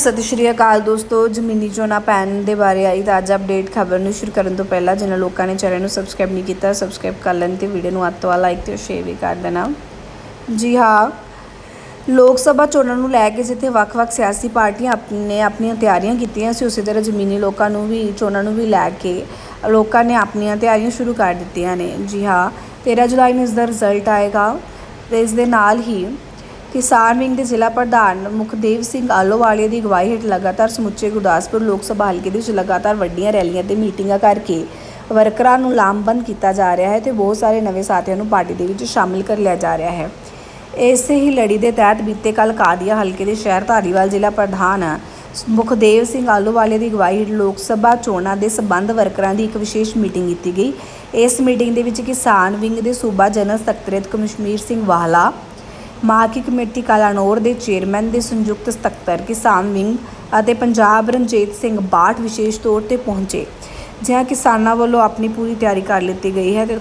ਸਤਿ ਸ਼੍ਰੀ ਅਕਾਲ ਦੋਸਤੋ, ਜ਼ਮੀਨੀ ਚੋਣਾਂ ਪੈਨ ਦੇ ਬਾਰੇ ਆਈ ਤਾਜ਼ਾ ਅਪਡੇਟ ਖਬਰ ਨੂੰ ਸ਼ੁਰੂ ਕਰਨ ਤੋਂ ਪਹਿਲਾਂ ਜਿਨ੍ਹਾਂ ਲੋਕਾਂ ਨੇ ਚੈਨਲ ਨੂੰ ਸਬਸਕ੍ਰਾਈਬ ਨਹੀਂ ਕੀਤਾ ਸਬਸਕ੍ਰਾਈਬ ਕਰ ਲੈਣ ਤੇ ਵੀਡੀਓ ਨੂੰ ਅੱਧ ਤੋਂ ਵੱਧ ਲਾਈਕ ਤੇ ਸ਼ੇਅਰ ਵੀ ਕਰ ਦੇਣਾ। ਜੀ ਹਾਂ, ਲੋਕ ਸਭਾ ਚੋਣਾਂ ਨੂੰ ਲੈ ਕੇ ਜਿੱਥੇ ਵੱਖ-ਵੱਖ ਸਿਆਸੀ ਪਾਰਟੀਆਂ ਆਪਣੇ ਆਪਣੀਆਂ ਤਿਆਰੀਆਂ ਕੀਤੀਆਂ ਸੀ, ਉਸੇ ਤਰ੍ਹਾਂ ਜ਼ਮੀਨੀ ਲੋਕਾਂ ਨੂੰ ਵੀ, ਚੋਣਾਂ ਨੂੰ ਵੀ ਲੈ ਕੇ ਲੋਕਾਂ ਨੇ ਆਪਣੀਆਂ ਤਿਆਰੀਆਂ ਸ਼ੁਰੂ ਕਰ ਦਿੱਤੀਆਂ ਨੇ। ਜੀ ਹਾਂ 13 ਜੁਲਾਈ ਨੂੰ ਇਸ ਦਾ ਰਿਜ਼ਲਟ ਆਏਗਾ ਤੇ ਇਸ ਦੇ ਨਾਲ ਹੀ ਕਿਸਾਨ ਵਿੰਗ ਦੇ ਜ਼ਿਲ੍ਹਾ ਪ੍ਰਧਾਨ ਮੁਖਦੇਵ ਸਿੰਘ ਆਲੋਵਾਲੇ ਦੀ ਅਗਵਾਈ ਹੇਠ ਲਗਾਤਾਰ ਸਮੁੱਚੇ ਗੁਰਦਾਸਪੁਰ ਲੋਕ ਸਭਾ ਹਲਕੇ ਦੇ ਵਿੱਚ ਲਗਾਤਾਰ ਵੱਡੀਆਂ ਰੈਲੀਆਂ ਤੇ ਮੀਟਿੰਗਾਂ ਕਰਕੇ ਵਰਕਰਾਂ ਨੂੰ ਲਾਮਬੰਦ ਕੀਤਾ ਜਾ ਰਿਹਾ ਹੈ ਤੇ ਬਹੁਤ ਸਾਰੇ ਨਵੇਂ ਸਾਥੀਆਂ ਨੂੰ ਪਾਰਟੀ ਦੇ ਵਿੱਚ ਸ਼ਾਮਿਲ ਕਰ ਲਿਆ ਜਾ ਰਿਹਾ ਹੈ। ਇਸੇ ਹੀ ਲੜੀ ਦੇ ਤਹਿਤ ਬੀਤੇ ਕੱਲ ਕਾਦੀਆ ਹਲਕੇ ਦੇ ਸ਼ਹਿਰ ਧਾਰੀਵਾਲ ਜ਼ਿਲ੍ਹਾ ਪ੍ਰਧਾਨ ਮੁਖਦੇਵ ਸਿੰਘ ਆਲੋਵਾਲੀਆ ਦੀ ਅਗਵਾਈ ਹੇਠ ਲੋਕ ਸਭਾ ਚੋਣਾਂ ਦੇ ਸਬੰਧ ਵਰਕਰਾਂ ਦੀ ਇੱਕ ਵਿਸ਼ੇਸ਼ ਮੀਟਿੰਗ ਕੀਤੀ ਗਈ। ਇਸ ਮੀਟਿੰਗ ਦੇ ਵਿੱਚ ਕਿਸਾਨ ਵਿੰਗ ਦੇ ਸੂਬਾ ਜਨਰਲ ਸਕੱਤਰੇਤ ਕਮਿਸ਼ਮੀਰ ਸਿੰਘ ਵਾਹਲਾ ਮਾਰਕੀ ਕਮੇਟੀ ਕਾਲਾਨੌਰ ਦੇ ਚੇਅਰਮੈਨ ਦੇ ਸੰਯੁਕਤ ਸਕੱਤਰ ਕਿਸਾਨ ਵਿੰਗ ਅਤੇ ਪੰਜਾਬ ਰਣਜੀਤ ਸਿੰਘ ਬਾਠ ਵਿਸ਼ੇਸ਼ ਤੌਰ ਤੇ ਪਹੁੰਚੇ, ਜਿਹਾਂ ਕਿਸਾਨਾਂ ਵੱਲੋਂ ਆਪਣੀ ਪੂਰੀ ਤਿਆਰੀ ਕਰ ਲਿੱਤੀ ਗਈ ਹੈ ਤੇ